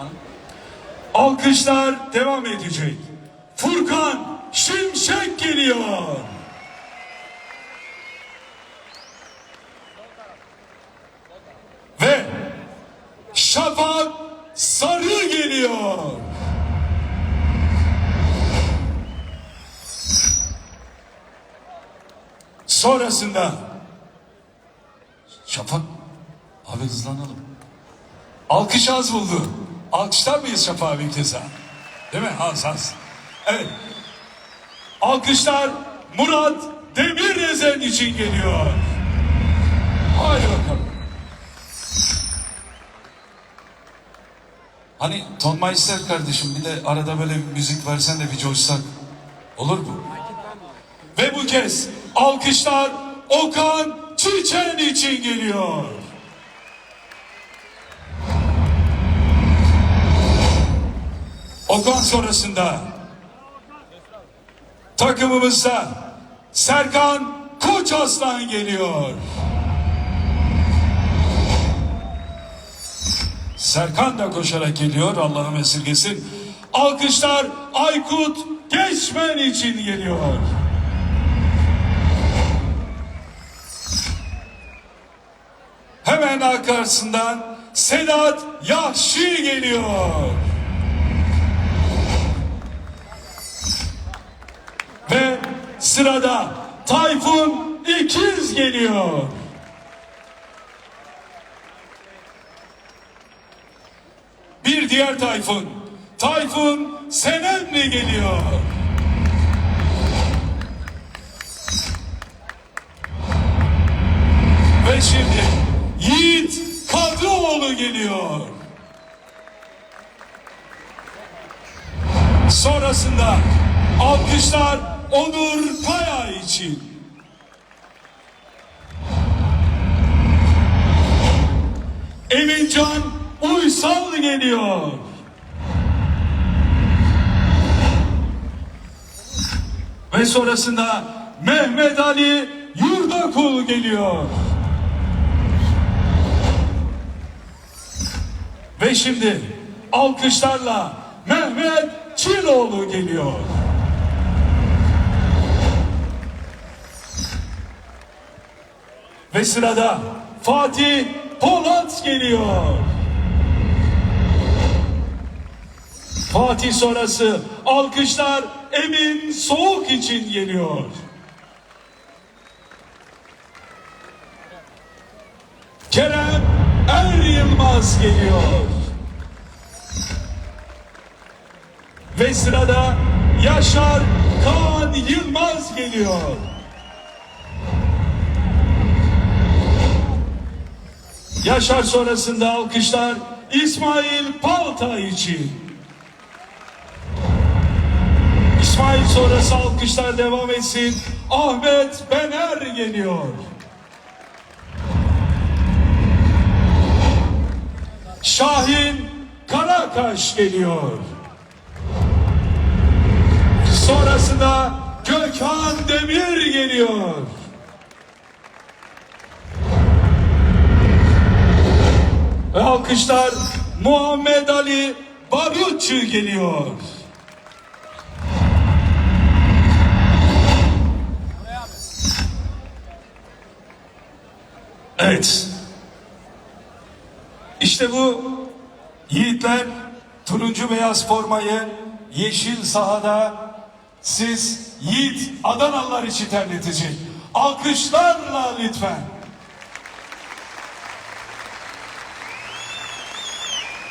bana. Alkışlar devam edecek. Furkan Şimşek geliyor. Ve Şafak Sarı geliyor. Sonrasında Şafak abi hızlanalım. Alkış az buldu. Alkışlar mıyız bir kez daha? Değil mi? Az az. Evet. Alkışlar Murat Demirrezen için geliyor. Haydi bakalım. Hani Ton Meister kardeşim bir de arada böyle müzik versen de bir coşsak. Olur mu? Ve bu kez alkışlar Okan Çiçen için geliyor. Okan sonrasında takımımızda Serkan Koç Aslan geliyor. Serkan da koşarak geliyor Allah'ım esirgesin. Alkışlar Aykut Geçmen için geliyor. Hemen arkasından Sedat Yahşi geliyor. Ve sırada Tayfun İkiz geliyor. Bir diğer Tayfun. Tayfun Senemli geliyor. Ve şimdi Yiğit Kadroğlu geliyor. Sonrasında alkışlar Onur Kaya için. Emincan Uysal geliyor. Ve sonrasında Mehmet Ali Yurdakul geliyor. Ve şimdi alkışlarla Mehmet Çiloğlu geliyor. Ve sırada Fatih Polat geliyor. Fatih sonrası alkışlar Emin Soğuk için geliyor. Kerem Er Yılmaz geliyor. Ve sırada Yaşar Kaan Yılmaz geliyor. Yaşar sonrasında alkışlar İsmail Palta için. İsmail sonrası alkışlar devam etsin. Ahmet Bener geliyor. Şahin Karakaş geliyor. Sonrasında Gökhan Demir geliyor. Ve alkışlar Muhammed Ali Barutçu geliyor. Evet. İşte bu yiğitler turuncu beyaz formayı yeşil sahada siz yiğit Adanalılar için terletecek. Alkışlarla lütfen.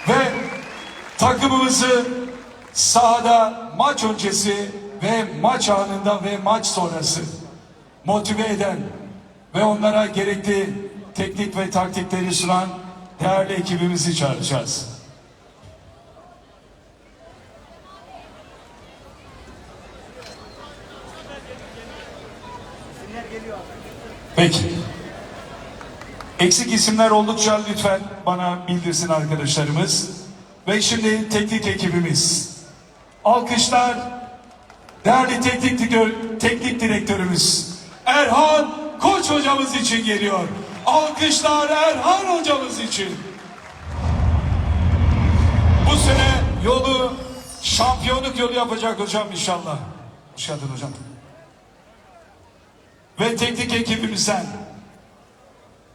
Ve takımımızı sahada maç öncesi ve maç anında ve maç sonrası motive eden ve onlara gerekli teknik ve taktikleri sunan değerli ekibimizi çağıracağız. Peki. Eksik isimler oldukça lütfen bana bildirsin arkadaşlarımız. Ve şimdi teknik ekibimiz. Alkışlar değerli teknik, teknik direktörümüz Erhan Koç hocamız için geliyor. Alkışlar Erhan hocamız için. Bu sene yolu şampiyonluk yolu yapacak hocam inşallah. Hoş geldin hocam. Ve teknik ekibimizden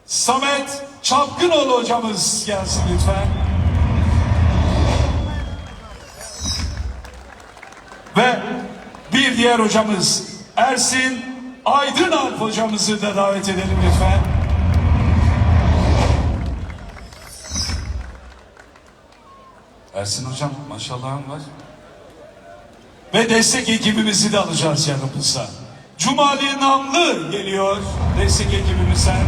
Samet Çapkınoğlu hocamız gelsin lütfen. Ve bir diğer hocamız Ersin Aydınalp hocamızı da davet edelim lütfen. Ersin hocam maşallahın var. Ve destek ekibimizi de alacağız yanımıza. Cumali Namlı geliyor destek ekibimizden.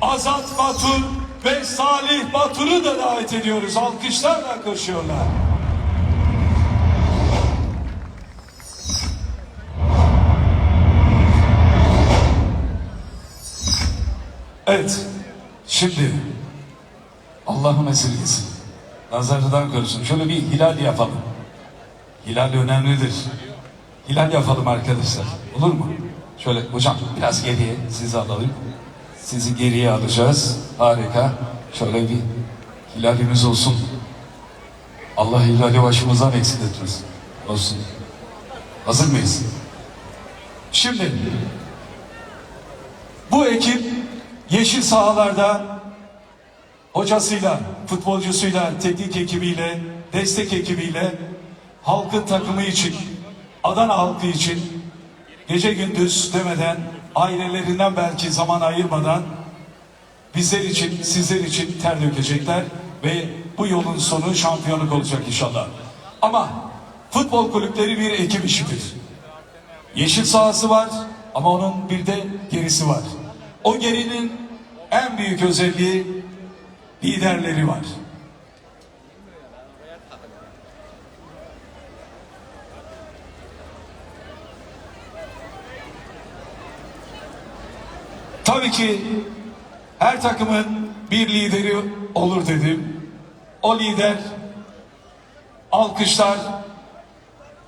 Azat Batur ve Salih Batur'u da davet ediyoruz. Alkışlarla koşuyorlar. Şimdi Allah'ım esirgesin. Nazarından korusun. Şöyle bir hilal yapalım. Hilal önemlidir. Hilal yapalım arkadaşlar. Olur mu? Şöyle hocam biraz geriye sizi alalım. Sizi geriye alacağız. Harika. Şöyle bir hilalimiz olsun. Allah hilali başımızdan eksik etmesin. Olsun. Hazır mıyız? Şimdi bu ekip yeşil sahalarda hocasıyla, futbolcusuyla, teknik ekibiyle, destek ekibiyle halkın takımı için, Adana halkı için gece gündüz demeden ailelerinden belki zaman ayırmadan bizler için, sizler için ter dökecekler ve bu yolun sonu şampiyonluk olacak inşallah. Ama futbol kulüpleri bir ekip işidir. Yeşil sahası var ama onun bir de gerisi var. O gerinin en büyük özelliği liderleri var. Tabii ki her takımın bir lideri olur dedim. O lider alkışlar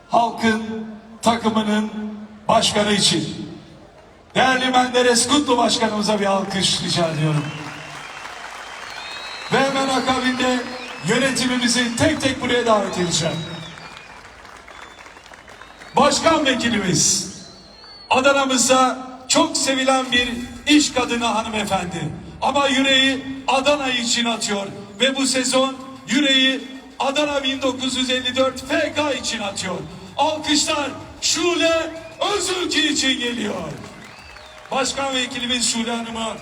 halkın takımının başkanı için. Değerli Menderes Kutlu Başkanımıza bir alkış rica ediyorum. Ve hemen akabinde yönetimimizi tek tek buraya davet edeceğim. Başkan vekilimiz, Adana'mızda çok sevilen bir iş kadını hanımefendi. Ama yüreği Adana için atıyor. Ve bu sezon yüreği Adana 1954 FK için atıyor. Alkışlar Şule Özülki için geliyor. Başkan vekilimiz Şule Hanım'ı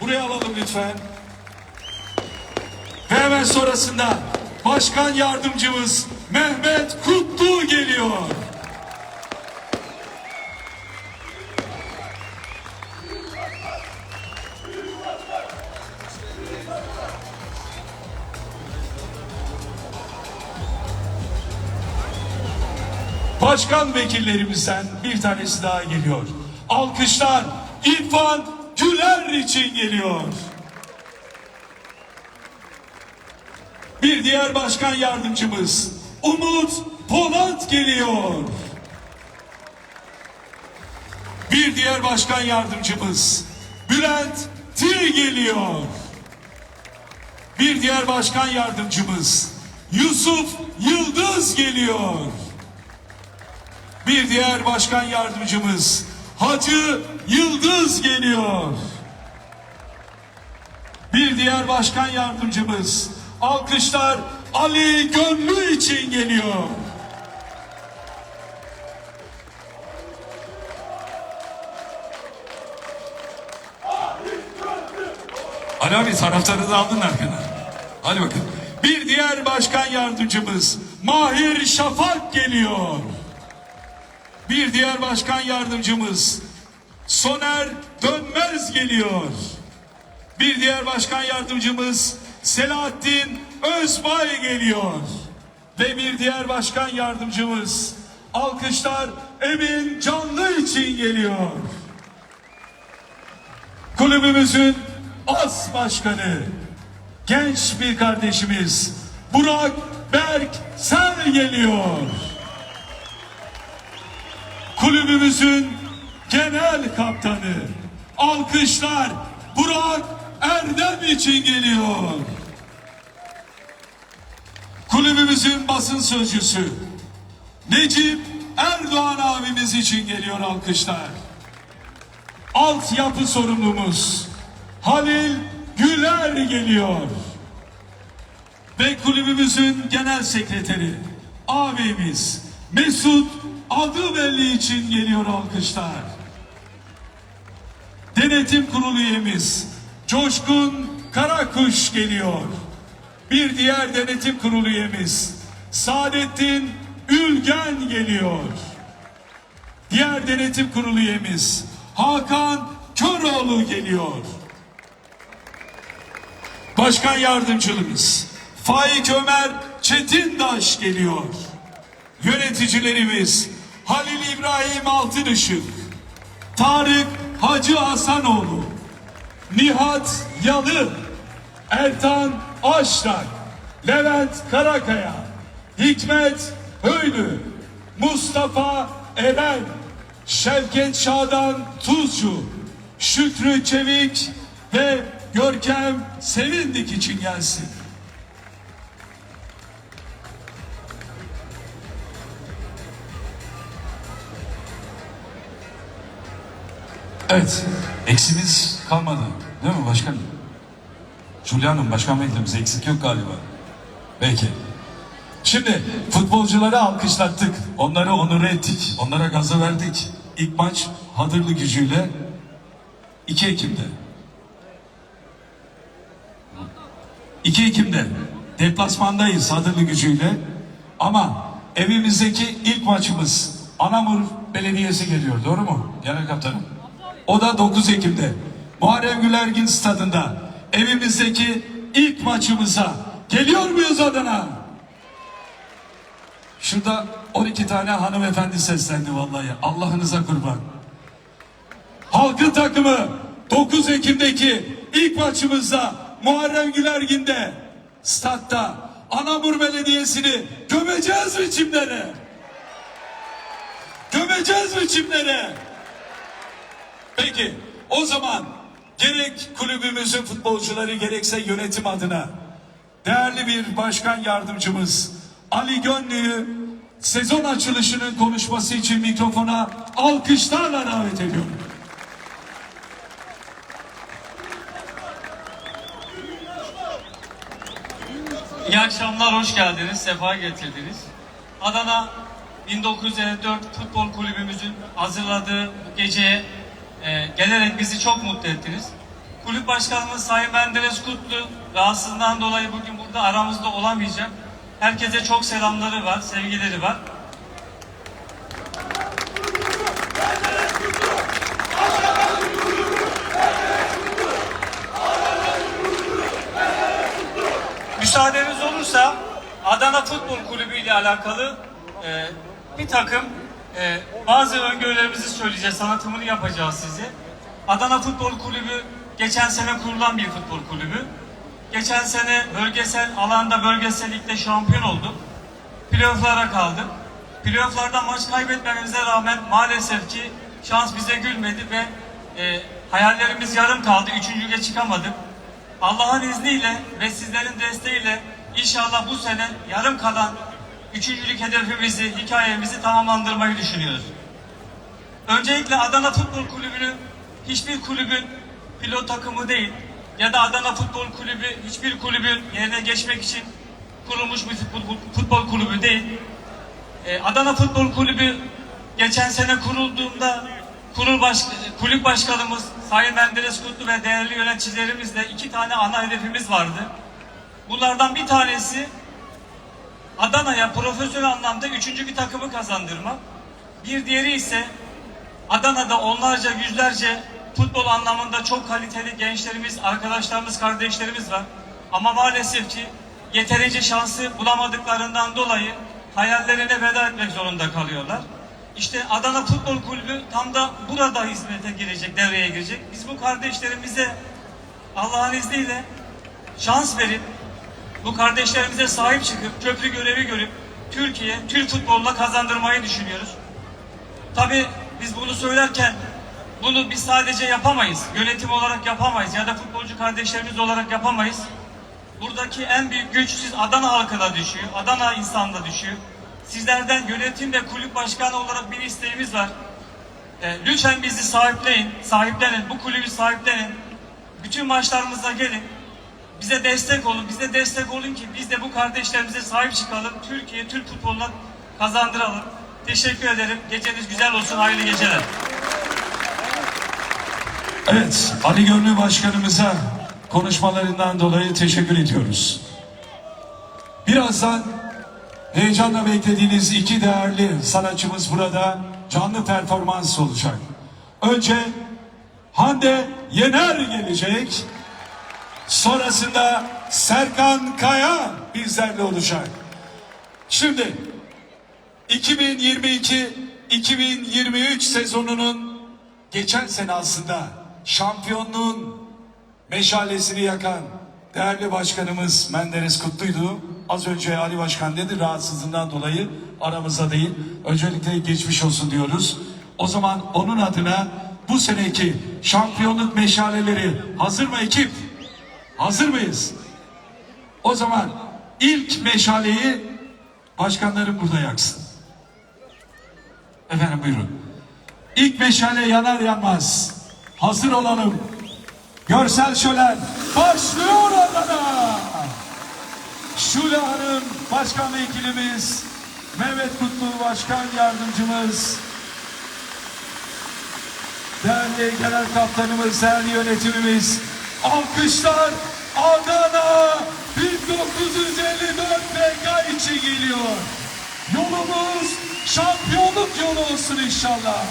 buraya alalım lütfen. Ve hemen sonrasında başkan yardımcımız Mehmet Kutlu geliyor. Başkan vekillerimizden bir tanesi daha geliyor. Alkışlar İrfan Güler için geliyor. Bir diğer başkan yardımcımız Umut Polat geliyor. Bir diğer başkan yardımcımız Bülent Til geliyor. Bir diğer başkan yardımcımız Yusuf Yıldız geliyor. Bir diğer başkan yardımcımız Hacı Yıldız geliyor. Bir diğer başkan yardımcımız alkışlar Ali Gönlü için geliyor. Ali abi taraftarı da aldın arkana. Hadi bakın. Bir diğer başkan yardımcımız Mahir Şafak geliyor. Bir diğer başkan yardımcımız Soner Dönmez geliyor. Bir diğer başkan yardımcımız Selahattin Özbay geliyor. Ve bir diğer başkan yardımcımız alkışlar Emin Canlı için geliyor. Kulübümüzün as başkanı genç bir kardeşimiz Burak Berk Sel geliyor. Kulübümüzün genel kaptanı alkışlar Burak Erdem için geliyor. kulübümüzün basın sözcüsü Necip Erdoğan abimiz için geliyor alkışlar. Altyapı sorumlumuz Halil Güler geliyor. Ve kulübümüzün genel sekreteri abimiz Mesut adı belli için geliyor alkışlar. Denetim kurulu üyemiz Coşkun Karakuş geliyor. Bir diğer denetim kurulu üyemiz Saadettin Ülgen geliyor. Diğer denetim kurulu üyemiz Hakan Köroğlu geliyor. Başkan yardımcımız Faik Ömer Çetindaş geliyor. Yöneticilerimiz Halil İbrahim Altınışık, Tarık Hacı Hasanoğlu, Nihat Yalı, Ertan Aşrak, Levent Karakaya, Hikmet Höylü, Mustafa Eren, Şevket Şadan Tuzcu, Şükrü Çevik ve Görkem Sevindik için gelsin. Evet, eksimiz kalmadı. Değil mi başkanım? Julia Hanım, başkan vekilimiz eksik yok galiba. Peki. Şimdi futbolcuları alkışlattık. Onları onur ettik. Onlara gazı verdik. İlk maç Hadırlı gücüyle 2 Ekim'de. 2 Ekim'de deplasmandayız Hadırlı gücüyle. Ama evimizdeki ilk maçımız Anamur Belediyesi geliyor. Doğru mu? Genel kaptanım. O da 9 Ekim'de. Muharrem Gülergin stadında evimizdeki ilk maçımıza geliyor muyuz Adana? Şurada 12 tane hanımefendi seslendi vallahi. Allah'ınıza kurban. Halkın takımı 9 Ekim'deki ilk maçımızda Muharrem Gülergin'de statta Anamur Belediyesi'ni gömeceğiz mi çimlere? Gömeceğiz mi çimlere? Peki o zaman gerek kulübümüzün futbolcuları gerekse yönetim adına değerli bir başkan yardımcımız Ali Gönlü'yü sezon açılışının konuşması için mikrofona alkışlarla davet ediyorum. İyi akşamlar, hoş geldiniz, sefa getirdiniz. Adana 1954 Futbol Kulübümüzün hazırladığı bu geceye e, gelerek bizi çok mutlu ettiniz. Kulüp Başkanımız Sayın Menderes Kutlu rahatsızlığından dolayı bugün burada aramızda olamayacak. Herkese çok selamları var, sevgileri var. Müsaadeniz olursa Adana Futbol Kulübü ile alakalı e, bir takım e, bazı öngörülerimizi söyleyeceğiz, sanatımını yapacağız size. Adana Futbol Kulübü geçen sene kurulan bir futbol kulübü. Geçen sene bölgesel alanda bölgesel ligde şampiyon olduk. Playoff'lara kaldık. Playoff'larda maç kaybetmemize rağmen maalesef ki şans bize gülmedi ve e, hayallerimiz yarım kaldı. Üçüncü lige çıkamadık. Allah'ın izniyle ve sizlerin desteğiyle inşallah bu sene yarım kalan üçüncülük hedefimizi, hikayemizi tamamlandırmayı düşünüyoruz. Öncelikle Adana Futbol Kulübü'nü hiçbir kulübün pilot takımı değil ya da Adana Futbol Kulübü hiçbir kulübün yerine geçmek için kurulmuş bir futbol, futbol kulübü değil. Ee, Adana Futbol Kulübü geçen sene kurulduğunda kurul baş, kulüp başkanımız Sayın Menderes Kutlu ve değerli yöneticilerimizle iki tane ana hedefimiz vardı. Bunlardan bir tanesi Adana'ya profesyonel anlamda üçüncü bir takımı kazandırmak. Bir diğeri ise Adana'da onlarca yüzlerce futbol anlamında çok kaliteli gençlerimiz, arkadaşlarımız, kardeşlerimiz var. Ama maalesef ki yeterince şansı bulamadıklarından dolayı hayallerine veda etmek zorunda kalıyorlar. İşte Adana Futbol Kulübü tam da burada hizmete girecek, devreye girecek. Biz bu kardeşlerimize Allah'ın izniyle şans verip bu kardeşlerimize sahip çıkıp köprü görevi görüp Türkiye, Türk futboluna kazandırmayı düşünüyoruz. Tabii biz bunu söylerken bunu biz sadece yapamayız. Yönetim olarak yapamayız ya da futbolcu kardeşlerimiz olarak yapamayız. buradaki en büyük güç siz Adana halkına düşüyor. Adana insanına düşüyor. Sizlerden yönetim ve kulüp başkanı olarak bir isteğimiz var. E, lütfen bizi sahipleyin, sahiplenin, bu kulübü sahiplenin. Bütün maçlarımıza gelin. Bize destek olun, bize destek olun ki biz de bu kardeşlerimize sahip çıkalım. Türkiye, Türk futboluna kazandıralım. Teşekkür ederim. Geceniz güzel olsun, hayırlı geceler. Evet, Ali Gönlü Başkanımıza konuşmalarından dolayı teşekkür ediyoruz. Birazdan heyecanla beklediğiniz iki değerli sanatçımız burada canlı performans olacak. Önce Hande Yener gelecek. Sonrasında Serkan Kaya bizlerle olacak. Şimdi 2022-2023 sezonunun geçen sene aslında şampiyonluğun meşalesini yakan değerli başkanımız Menderes Kutlu'ydu. Az önce Ali Başkan dedi rahatsızlığından dolayı aramızda değil. Öncelikle geçmiş olsun diyoruz. O zaman onun adına bu seneki şampiyonluk meşaleleri hazır mı ekip? Hazır mıyız? O zaman ilk meşaleyi başkanlarım burada yaksın. Efendim buyurun. İlk meşale yanar yanmaz. Hazır olalım. Görsel şölen başlıyor Adana. Şule Hanım Başkan Vekilimiz, Mehmet Kutlu Başkan Yardımcımız, değerli genel kaptanımız, değerli yönetimimiz, alkışlar Adana 1954 PK için geliyor. Yolumuz şampiyonluk yolu olsun inşallah.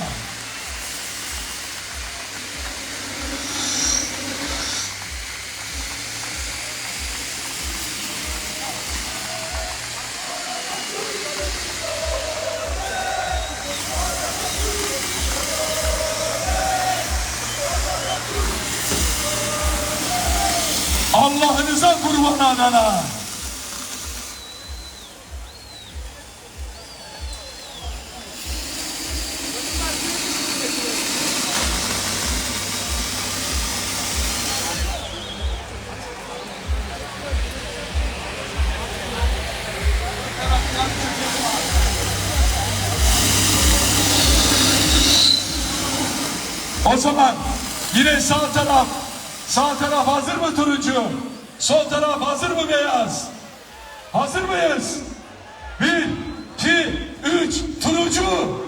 Adana. O zaman yine sağ taraf, sağ taraf hazır mı turuncu? Sol taraf hazır mı beyaz? Hazır mıyız? Bir, iki, üç, turuncu.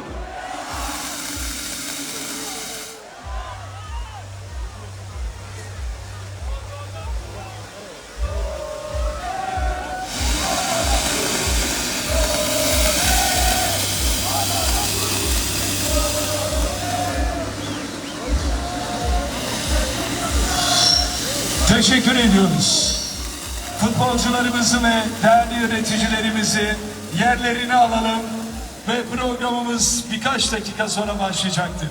Teşekkür ediyoruz. Futbolcularımızı ve değerli yöneticilerimizi yerlerine alalım ve programımız birkaç dakika sonra başlayacaktır.